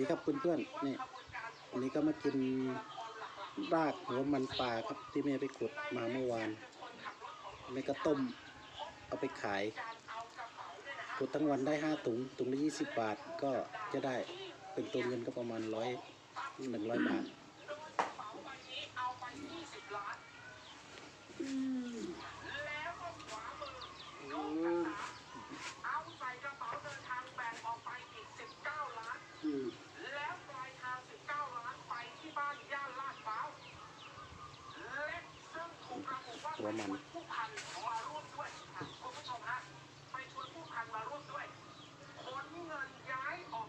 ดีครับเพื่อนๆนี่วันนี้ก็มากินรากหัวมันปลาครับที่แม่ไปขุดมาเมื่อวานแม่ก็ต้มเอาไปขายขุดทั้งวันได้ห้าถุงถุงละยี่สิบบาทก็จะได้เป็นตัวเงินก็ประมาณร้อยหนึ่งร้อยบาทเอา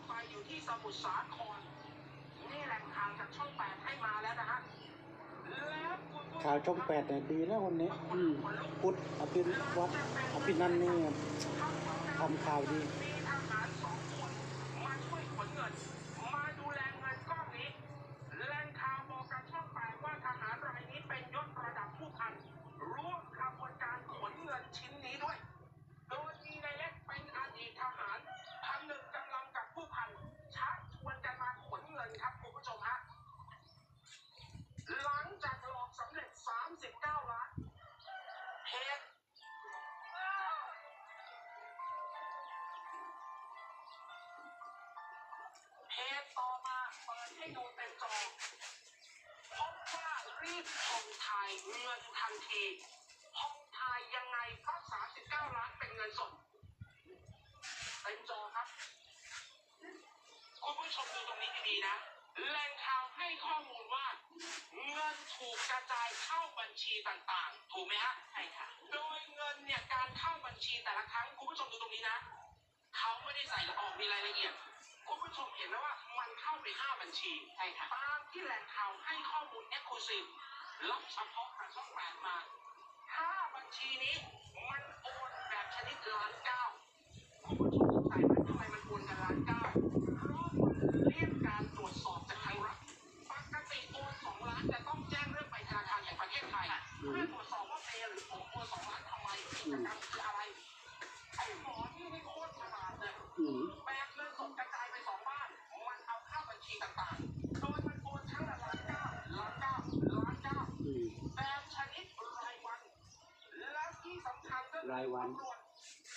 ปอยู่ที่สมุทรสาครนี่แหล่งข่าวจากช่องแปดให้มาแล้วนะฮะแล้วคุณผู้ชมข่าวช่องแปดเนี่ยดีแล้ววันนี้อืมพุทธอภิวัตอภินันท์นี่ทำข่าวดี เปิดให้ดูเต็มจอพบว่ารีบผ่องถ่ายเงินทันทีผ่องถ่ายยังไงเพราะ39ล้านเป็นเงินสดเต็มจอครับ คุณผู้ชมดูตรงนี้ดีๆนะแหล่งข่าวให้ข้อมูลว่า เงินถูกกระจายเข้าบัญชีต่างๆ ถูกไหมฮะใช่ค่ะ โดยเงินเนี่ยการเข้าบัญชีแต่ละครั้งคุณผู้ชมดูตรงนี้นะ เขาไม่ได้ใส่ออกมีรายละเอียดคุณ ผู้ชมเห็นแล้วว่ามันเข้าไปห้าบัญชีใช่ค่ะตามที่แหล่งข่าวให้ข้อมูลเอ็กซ์คลูซีฟรับเฉพาะทางช่องแปดมาห้าบัญชีนี้มันโอนแบบชนิดล้านเก้าคุณผู้ชมสงสัยไหมทำไมมันโอนกันล้านเก้าเพราะมันเรียกการตรวจสอบจากทางรัฐปกติโอนสองล้านจะต้องแจ้งเรื่องไปธนาคารแห่งประเทศไทยเพื่อตรวจสอบว่าเปย์หรือผมโอนสองล้านทำไมกิจกรรม วันตำรวจ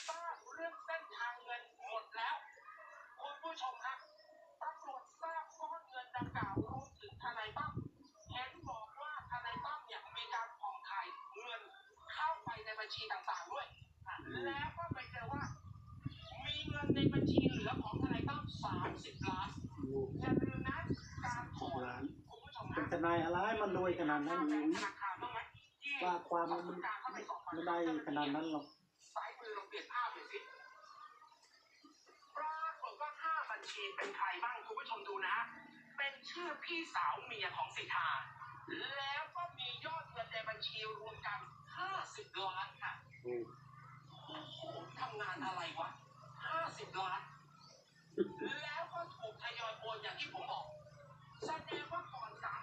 ทราบเรื่องเส้นทางเงินหมดแล้วคุณผู้ชมครับตำรวจทราบก้อนเงินดังกล่าวรวมถึงทนายตั้มเห็นบอกว่าทนายตั้มเนี่ยมีการผ่องถ่ายเงินเข้าไปในบัญชีต่างๆด้วยแล้วก็ไปเจอว่า มีเงินในบัญชีเหลือของทนายตั้ม30ล้านดูอย่าลืมนะการถอนร้านคุณผู้ชมคเป็รันบทนายอะไรมันรวยขนาดนั้นแบอืงมค์ธนาคารบ้างไหมที่ว่าความมันส่งการเข้าไปสอบปากไม่คำได้ขนาดนั้นหรอก ซ้ายมือเราเปลี่ยนภาพหน่อยสิปรากฏว่าห้าบัญ ชีเป็นใครบ้างคุณผู้ชมดูนะ เป็นชื่อพี่สาวเมียของสิทธา แล้วก็มียอดเงินในบัญชีรวมกัน50ล้านค่ะอืมโอ้โหทำงานอะไรวะ50ล้าน แล้วก็ถูกทยอยโอนอย่างที่ผมบอก แสดงว่าก่อน39ล้าน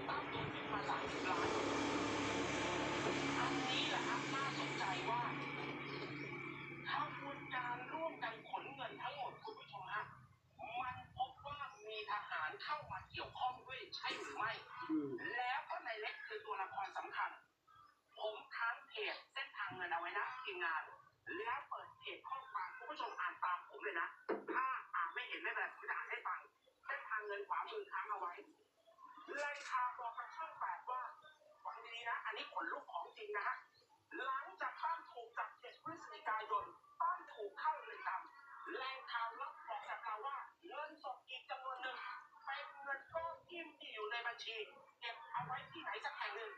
ชีเก็บเอาไว้ที่ไหนสักแห่งหนึ่ง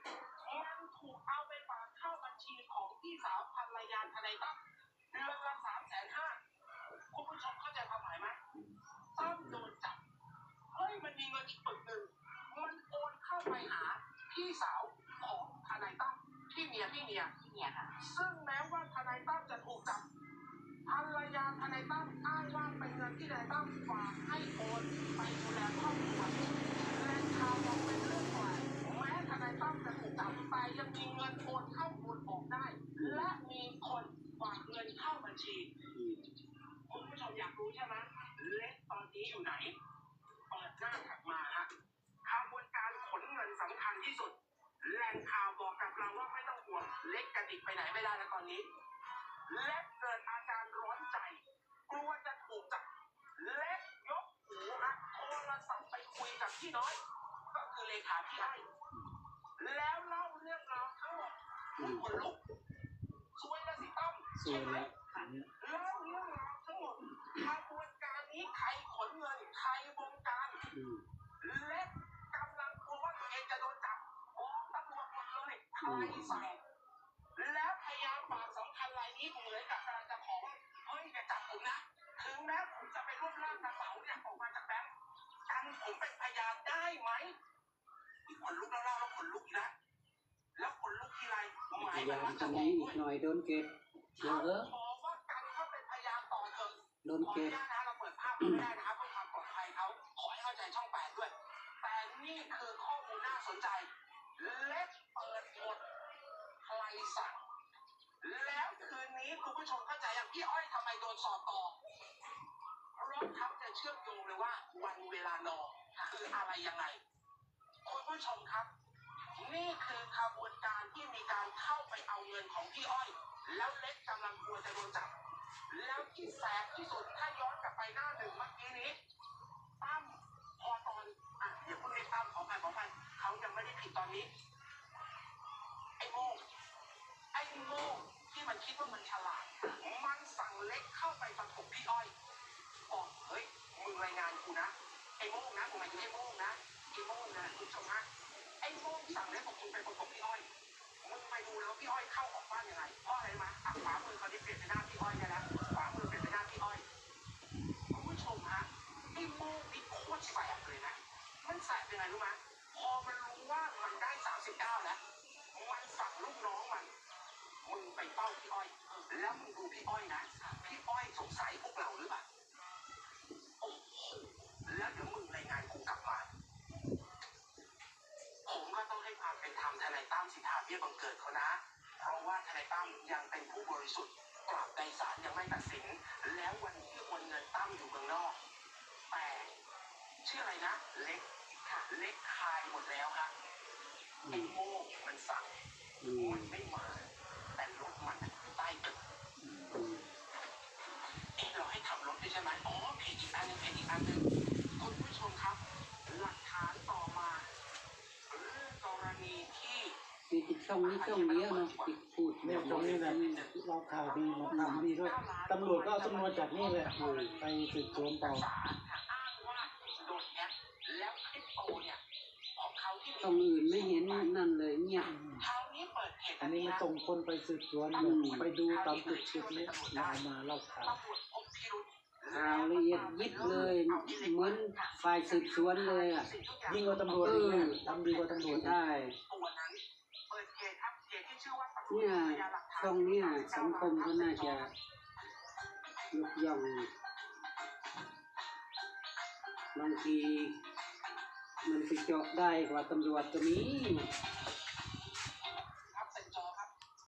มันถูกเอาไปฝากเข้าบัญชีของพี่สาวภรรยาทนายตั้มเดือนละสามแสนห้าคุณผู้ชมเข้าใจความหมายไหมตั้มโดนจับ เฮ้ยมันมีเงินอีกปึกหนึ่ง มันโอนเข้าไปหาพี่สาวของทนายตั้มพี่เมียพี่เมียพี่เมียค่ะ ซึ่งแม้ว่าทนายตั้มจะถูกจับภรรยาทนายตั้มอ้างว่าเป็นเงินที่ทนายตั้มฝากให้โอนไปดูแลครอบครัวแรงข่าวบอกเป็นเรื่องแปลกแม้ทนาย ญชีคุณผู้ชมอยากรู้ใช่ไหมเล็กตอนนี้อยู่ไหน เปิดหน้าถัดมาฮะขบวนการขนเงินสำคัญที่สุด แหล่งข่าวบอกกับเราว่าไม่ต้องห่วง เล็กกระดิกไปไหนไม่ได้แล้วตอนนี้ เล็กเกิดอาการร้อนใจ กลัวจะถูกจับ เล็กยกหูฮะโทรศัพท์ไปคุยกับพี่น้อย ก็คือเลขาพี่ไอ้แล้วเล่าเรื่องราวทั้งหมดอืมคนลุกสวยละสิตั้มสวยใช่ไหมแล้วอันเนี้ย เล่าเรื่องราวทั้งหมดขบวนการนี้ใครขนเงินใครบงการ อืม เล็กกำลังกลัวว่าตัวเองจะโดนจับบอกตำรวจหม ดเลยใครใส่แล้วพยานปากสำคัญรายนี้เหมือนกับกำลังจะขอว่าเฮ้ยอย่าจับผมนะถึงแม้ผมจะไปรวบร่างกระเป๋าเนี่ยออกมาจากแบงค์กันผมเป็นพยานได้ไหมนี่ขนลุกแล้วเล่าแล้วขนลุกอีกแล้วแล้วขนลุกทีไรหมายพมันยามว่าจะรงอนี้กอีกหน่อยโดนเก็บเยวเออขอว่ากันเขาเป็นพยานต่อเถอะโดนเก็บนะเราเปิดภาพไม่ได้นะครับเพื่อความปลอดภัยเขาขอให้เข้าใจช่องแปดด้วย แต่นี่คือข้อมูลน่าสนใจ เล็กเปิดหมดใครสั่งแล้วคืนนี้คุณ ผู้ชมเข้าใจอย่างพี่อ้อยทำไมโดนสอบต่อเพราะเขาจะเชื่อมโยงเลยว่าวันเวลานอคืออะไรยังไงคุณผู้ชมครับ นี่คือขบวนการที่มีการเข้าไปเอาเงินของพี่อ้อย แล้วเล็กกำลังกลัวจะโดนจับ ไอ้โม่สั่งเล็กบอกมึงไปประกบพี่อ้อยมึงไปดูแล้วพี่อ้อยเข้าออกบ้านยังไงเพราะอะไรมาอะขวามือเขาได้เปลี่ยนเป็นหน้าพี่อ้อยได้แล้วขวามือเปลี่ยนเป็นหน้าพี่อ้อยคุณผู้ชมฮะไอ้โม่นี่โคตรแสบเลยนะมันแสบยังไงรู้ไหมพอมันรู้ว่ามันได้สามสิบเก้าแล้วมันสั่งลูกน้องมันมึงไปเฝ้าพี่อ้อย แล้วมึงดูพี่อ้อยนะพี่อ้อยสงสัยพวกเราหรือเปล่า โอ้โห แล้วเดี๋ยวมึงรายงานกูกลับมา ผมก็ต้องให้ความเป็นธรรมทนายตั้มสิทธาเบังเกิดเขานะ เพราะว่าทนายตั้มยังเป็นผู้บริสุทธิ์กลับในศาลยังไม่ตัดสิน แล้ววันที่โอนเงินตั้มอยู่เมืองนอก แต่ชื่ออะไรนะ เล็กค่ะเล็กคายหมดแล้วฮะอืไอ้โม่มันสั่งมันไม่มา แต่รถมันใต้ตึกเอ๊ะเราให้ทำรถด้วยใช่ไหมอ๋อเพจอีกอันนึงเพจอีกอันนึงคุณผู้ชมครับ หลักฐานต่อมาเรื่องกรณีที่ มีติดช่องนี้ช่องเดียวเนาะติดพูดเนี่ยตรงนี้แหละเราข่าวดีมดทำดีด้วยตำรวจก็เอาสำนวนจากนี่แหละไปสืบสวนต่อสารอ้างว่าโดนแฮ็กแล้วคริปโตเนี่ยของเขาที่ตรงอื่นไม่เห็นนั่นเลยเงียบคราวนี้เปิดเพจอันนี้มันส่งคนไปสืบสวนไปดูตามจุดจุดนี้เรามาเล่าข่าวรวจพบพิรุธข่าวละเอียดยิบเลยเหมือนฝ่ายสืบสวนเลยอะยิ่งกว่าตำรวจเนี่ยทำดีกว่าตำรวจอีกใช่ตัวนั้ เนี่ยตรวจเนี่ยช่องเนี่ยสังคมก็น่าจะยกย่องบางทีมันไปเจาะได้กว่าตำรวจตัวนี้